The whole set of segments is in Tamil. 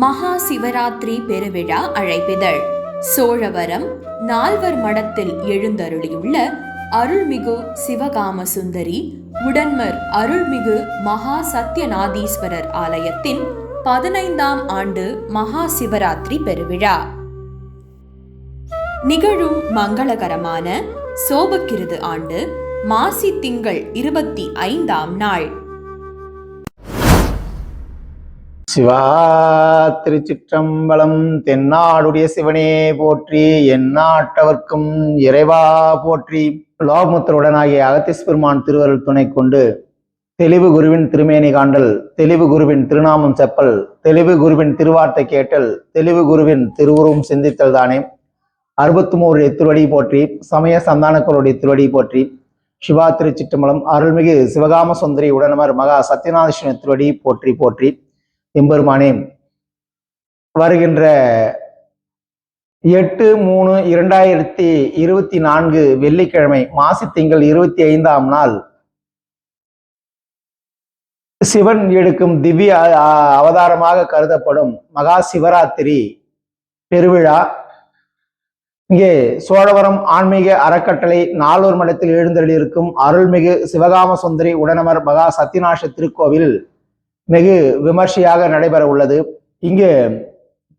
மகா சிவராத்திரி பெருவிழா அழைப்பிதழ். சோழவரம் நால்வர் மடத்தில் எழுந்தருளியுள்ள அருள்மிகு சிவகாம சுந்தரி உடன்மர் அருள்மிகு மகா சத்யநாதீஸ்வரர் ஆலயத்தின் பதினைந்தாம் ஆண்டு மகா சிவராத்திரி பெருவிழா. நிகழும் மங்களகரமான சோபக்கிருது ஆண்டு மாசி திங்கள் இருபத்தி ஐந்தாம் நாள். சிவா திருச்சிற்றம்பலம் தென்னாடுடைய சிவனே போற்றி எந்நாட்டவர்க்கும் இறைவா போற்றி. லோகமுத்தருடனாகிய அகத்திஸ் பெருமான் திருவருள் துணை கொண்டு தெளிவு குருவின் திருமேனி காண்டல் தெளிவு குருவின் திருநாமம் செப்பல் தெளிவு குருவின் திருவார்த்தை கேட்டல் தெளிவு குருவின் திருவுருவம் சிந்தித்தல் தானே. அறுபத்தி மூன்று திருவடி போற்றி சமய சந்தானக்களுடைய திருவடி போற்றி. சிவா திருச்சிற்றம்பலம் அருள்மிகு சிவகாம சுந்தரி உடனமர் மகா சத்யநாதேஸ்வரன் திருவடி போற்றி போற்றி. எம்பெருமானே. வருகின்ற எட்டு மூணு இரண்டாயிரத்தி இருபத்தி நான்கு வெள்ளிக்கிழமை மாசி திங்கள் இருபத்தி ஐந்தாம் நாள். சிவன் எடுக்கும் திவ்ய அவதாரமாக கருதப்படும் மகா சிவராத்திரி பெருவிழா. இங்கே சோழவரம் ஆன்மீக அறக்கட்டளை நாலூர் மடத்தில் எழுந்தருளியிருக்கும் அருள்மிகு சிவகாம சுந்தரி உடனமர் மகா சத்தியநாச திருக்கோவில். வெகு விமர்சையாக நடைபெற உள்ளது. இங்கு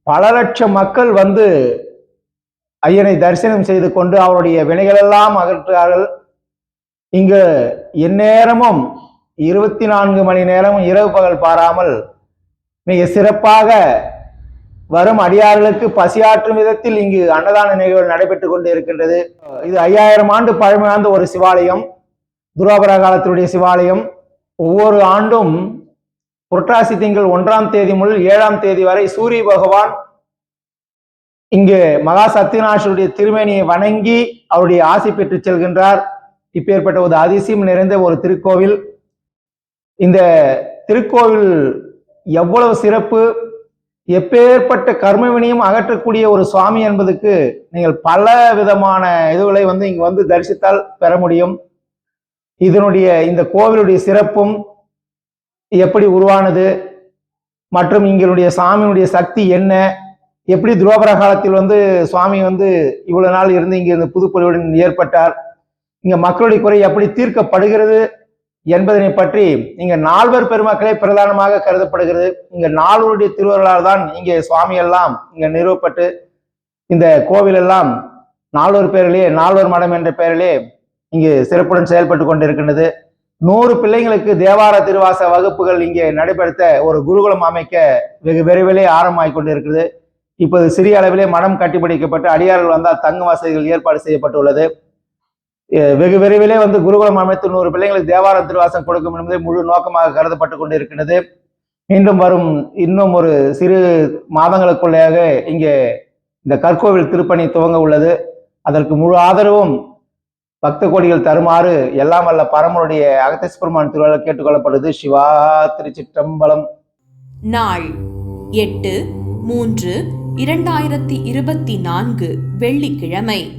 பல லட்சம் மக்கள் வந்து ஐயனை தரிசனம் செய்து கொண்டு அவருடைய வினைகளெல்லாம் அகற்றுகிறார்கள் இங்கு எந்நேரமும் இருபத்தி நான்கு மணி நேரமும் இரவு பகல் பாராமல் மிக சிறப்பாக வரும் அடியார்களுக்கு பசியாற்றும் விதத்தில் இங்கு அன்னதான நிகழ்வு நடைபெற்றுக் கொண்டு இருக்கின்றது இது ஐயாயிரம் ஆண்டு பழமையாந்த ஒரு சிவாலயம். துராபர காலத்தினுடைய சிவாலயம். ஒவ்வொரு ஆண்டும் புரட்டாசி திங்கள் ஒன்றாம் தேதி முதல் ஏழாம் தேதி வரை சூரிய பகவான் இங்கு மகா சத்தியநாசருடைய திருமேனியை வணங்கி அவருடைய ஆசி பெற்று செல்கின்றார். இப்பேற்பட்ட ஒரு அதிசயம் நிறைந்த ஒரு திருக்கோவில். இந்த திருக்கோவில் எவ்வளவு சிறப்பு? எப்பேற்பட்ட கர்மவினையும் அகற்றக்கூடிய ஒரு சுவாமி என்பதுக்கு நீங்கள் பல விதமான இதுகளை வந்து இங்கு வந்து தரிசித்தால் பெற முடியும். இதனுடைய இந்த கோவிலுடைய சிறப்பும் எப்படி உருவானது? மற்றும் இங்களுடைய சாமியினுடைய சக்தி என்ன? எப்படி துரோபர காலத்தில் வந்து சுவாமி வந்து இவ்வளவு நாள் இருந்து இங்கே இந்த புதுப்பொழிவுடன் ஏற்பட்டார்? இங்க மக்களுடைய குறை எப்படி தீர்க்கப்படுகிறது? என்பதனை பற்றி இங்க நால்வர் பெருமக்களே பிரதானமாக கருதப்படுகிறது. இங்க நால்வருடைய திருவர்களால் தான் இங்கே சுவாமி எல்லாம் இங்க நிறுவப்பட்டு இந்த கோவில் எல்லாம் நால்வர் பேரிலே நால்வர் மடம் என்ற பெயரிலே இங்கு சிறப்புடன் செயல்பட்டு கொண்டிருக்கின்றது. நூறு பிள்ளைங்களுக்கு தேவார திருவாச வகுப்புகள் இங்கே நடைபெறுத்த ஒரு குருகுலம் அமைக்க வெகு விரைவிலே ஆரம்பமாகிக் கொண்டிருக்கிறது. இப்போது சிறிய அளவிலே மனம் கட்டிப்பிடிக்கப்பட்டு அடியார்கள் வந்தால் தங்கும் வசதிகள் ஏற்பாடு செய்யப்பட்டுள்ளது. வெகு விரைவிலே வந்து குருகுலம் அமைத்து நூறு பிள்ளைங்களுக்கு தேவார திருவாசம் கொடுக்கும் என்பதே முழு நோக்கமாக கருதப்பட்டு கொண்டிருக்கிறது. மீண்டும் வரும் இன்னும் ஒரு சிறு மாதங்களுக்குள்ளேயாக இங்கே இந்த கற்கோவில் திருப்பணி துவங்க உள்ளது. அதற்கு முழு ஆதரவும் பக்த கோடிகள் தருமாறு எல்லாம் வல்ல பரமனுடைய அகத்தீஸ்வரமான திருவிழா கேட்டுக்கொள்ளப்படுது. சிவா திருச்சிற்றம்பலம். நாள் எட்டு மூன்று இரண்டாயிரத்தி இருபத்தி நான்கு வெள்ளிக்கிழமை.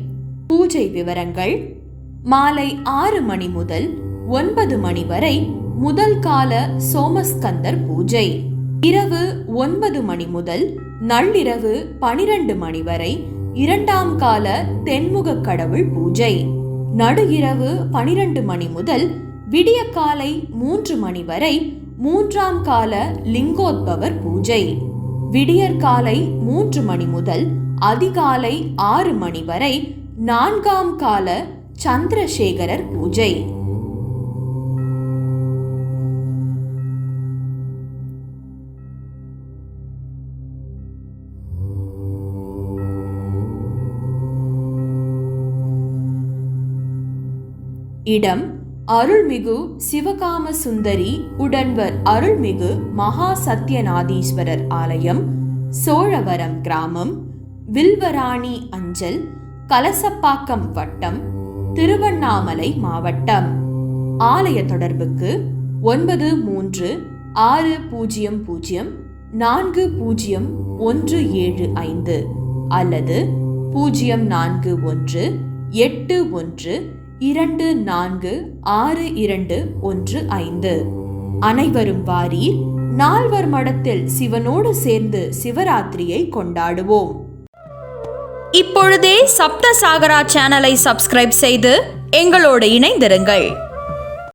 பூஜை விவரங்கள் மாலை ஆறு மணி முதல் ஒன்பது மணி வரை முதல் கால சோமஸ்கந்தர் பூஜை. இரவு ஒன்பது மணி முதல் நள்ளிரவு பனிரெண்டு மணி வரை இரண்டாம் கால தென்முக கடவுள் பூஜை. நடு இரவு பனிரெண்டு மணி முதல் விடியற்காலை மூன்று மணி வரை மூன்றாம் கால லிங்கோத்பவர் பூஜை. விடியற்காலை மூன்று மணி முதல் அதிகாலை ஆறு மணி வரை நான்காம் கால சந்திரசேகரர் பூஜை. இடம் அருள்மிகு சிவகாம சுந்தரி உடன்வர் அருள்மிகு மகா சத்யநாதீஸ்வரர் ஆலயம் சோழவரம் கிராமம் வில்வராணி அஞ்சல் கலசப்பாக்கம் வட்டம் திருவண்ணாமலை மாவட்டம். ஆலய தொடர்புக்கு ஒன்பது மூன்று ஆறு பூஜ்ஜியம் பூஜ்ஜியம் நான்கு பூஜ்ஜியம் ஒன்று ஏழு ஐந்து அல்லது பூஜ்ஜியம் நான்கு ஒன்று எட்டு ஒன்று இரண்டு நான்கு ஆறு இரண்டு ஒன்று ஐந்து. அனைவரும் வாரீர் நால்வர் மடத்தில் சிவனோடு சேர்ந்து சிவராத்திரியை கொண்டாடுவோம். இப்பொழுதே சப்த சாகரா சேனலை சப்ஸ்கிரைப் செய்து எங்களோடு இணைந்திருங்கள்.